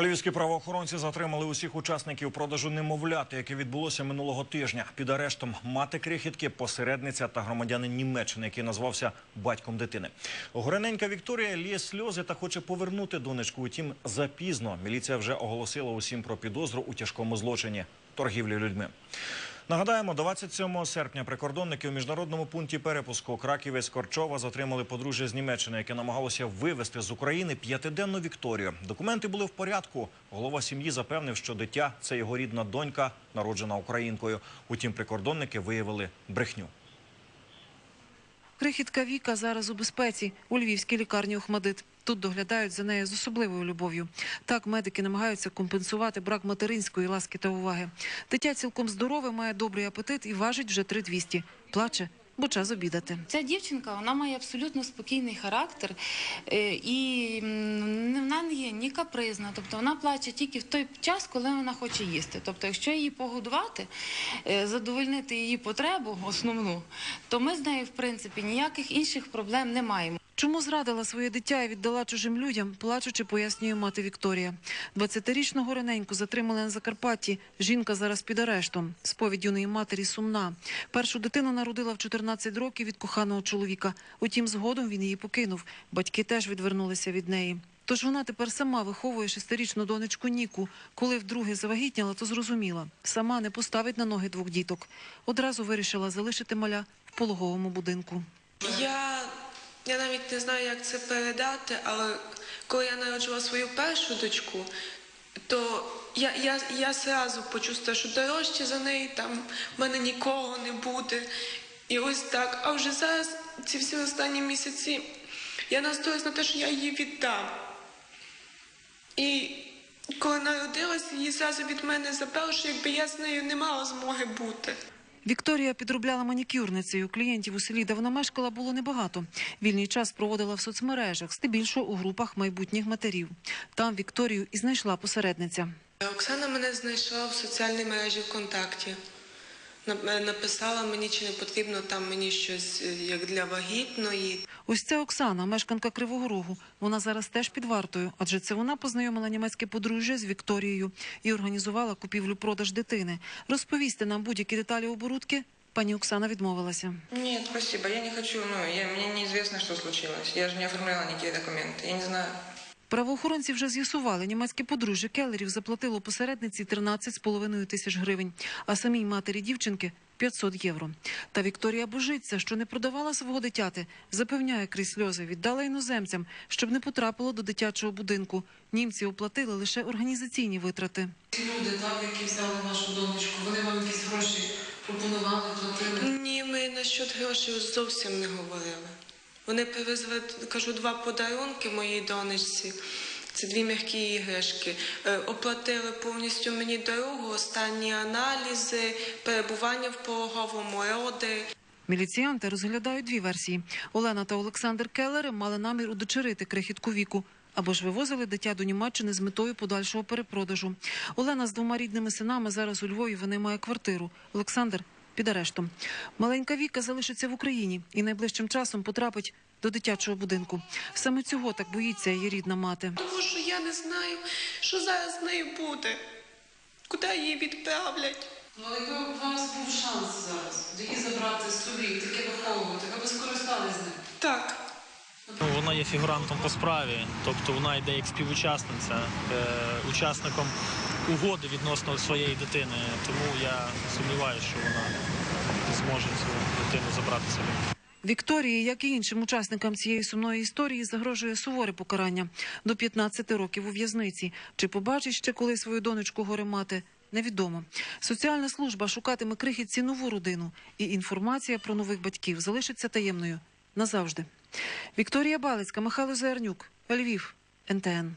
Львівські правоохоронці затримали усіх учасників продажу немовляти, яке відбулося минулого тижня. Під арештом мати крихітки, посередниця та громадянин Німеччини, який назвався батьком дитини. Горененька Вікторія ліє сльози та хоче повернути донечку. Утім, запізно міліція вже оголосила усім про підозру у тяжкому злочині торгівлі людьми. Нагадаємо, 27 серпня прикордонники у міжнародному пункті перепуску Краківець Корчова затримали подружжя з Німеччини, яке намагалося вивезти з України п'ятиденну Вікторію. Документи були в порядку. Голова сім'ї запевнив, що дитя це його рідна донька, народжена українкою. Утім, прикордонники виявили брехню. Крихітка Віка зараз у безпеці у львівській лікарні Охмадит. Тут доглядають за нею з особливою любов'ю. Так медики намагаються компенсувати брак материнської ласки та уваги. Дитя цілком здорове, має добрий апетит і важить вже 3200. Плаче, бо час обідати. Ця дівчинка вона має абсолютно спокійний характер е, і вона не є ні капризна, тобто вона плаче тільки в той час, коли вона хоче їсти. Тобто, якщо її погодувати, е, задовольнити її потребу основну, то ми з нею в принципі ніяких інших проблем не маємо. Чому зрадила своє дитя і віддала чужим людям, плачучи, пояснює мати Вікторія. 20-річну горененьку затримали на Закарпатті. Жінка зараз під арештом. Сповідь юної матері сумна. Першу дитину народила в 14 років від коханого чоловіка. Утім, згодом він її покинув. Батьки теж відвернулися від неї. Тож вона тепер сама виховує шестирічну донечку Ніку. Коли вдруге завагітніла, то зрозуміла. Сама не поставить на ноги двох діток. Одразу вирішила залишити маля в пологовому будинку. Я, навіть не знаю, як це передати, але коли я народжувала свою першу дочку, то я, я, я зразу почувствувала, що дорожче за неї там в мене нікого не буде. І ось так. А вже зараз, ці всі останні місяці, я настроюсь на те, що я її віддам. І коли народилась, її зразу від мене забрали, що якби я з нею не мала змоги бути. Вікторія підробляла манікюрницею. Клієнтів у селі, де вона мешкала, було небагато. Вільний час проводила в соцмережах, здебільшого у групах майбутніх матерів. Там Вікторію і знайшла посередниця. Оксана мене знайшла в соціальній мережі ВКонтакті. Е, Написала мені, чи не потрібно там мені щось е, як для вагітної. Ось це Оксана, мешканка Кривого Рогу. Вона зараз теж під вартою, адже це вона познайомила німецьке подружжя з Вікторією і організувала купівлю-продаж дитини. Розповісти нам будь-які деталі оборудки пані Оксана відмовилася. Нет, спасибо, я не хочу, ну, я, мне неизвестно, что случилось. Я же не оформляла никакие документы, я не знаю. Правоохоронці вже з'ясували, німецьке подружжя Келлерів заплатило посередниці 13,5 тисяч гривень, а самій матері дівчинки 500 євро. Та Вікторія божиться, що не продавала свого дитяти, запевняє крізь сльози, віддала іноземцям, щоб не потрапило до дитячого будинку. Німці оплатили лише організаційні витрати. Ці люди, так, які взяли нашу донечку, вони вам якісь гроші пропонували, платили. Ні, ми насчет грошей зовсім не говорили. Вони привезли, кажу, два подарунки моїй донечці. Це дві м'які іграшки. Е, Оплатили повністю мені дорогу, останні аналізи, перебування в пологовому роди. Міліціянти розглядають дві версії. Олена та Олександр Келлери мали намір удочерити крихітку віку. Або ж вивозили дитя до Німеччини з метою подальшого перепродажу. Олена з двома рідними синами зараз у Львові. Вони має квартиру. Олександр під арештом. Маленька Віка залишиться в Україні і найближчим часом потрапить до дитячого будинку. Саме цього так боїться її рідна мати. Тому що я не знаю, що зараз з нею буде, куди її відправлять. Ну, якби у вас був шанс зараз її забрати собі, таке виховувати, ви б скористались ним. Так. Ну, вона є фігурантом по справі, тобто вона йде як співучасниця, е, учасником угоди відносно своєї дитини. Тому я сумніваюся, що вона зможе цю дитину забрати собі. Вікторії, як і іншим учасникам цієї сумної історії, загрожує суворе покарання до 15 років у в'язниці. Чи побачить ще коли свою донечку горе мати? Невідомо. Соціальна служба шукатиме крихітці нову родину, і інформація про нових батьків залишиться таємною назавжди. Вікторія Балицька, Михайло Заярнюк, Львів, НТН.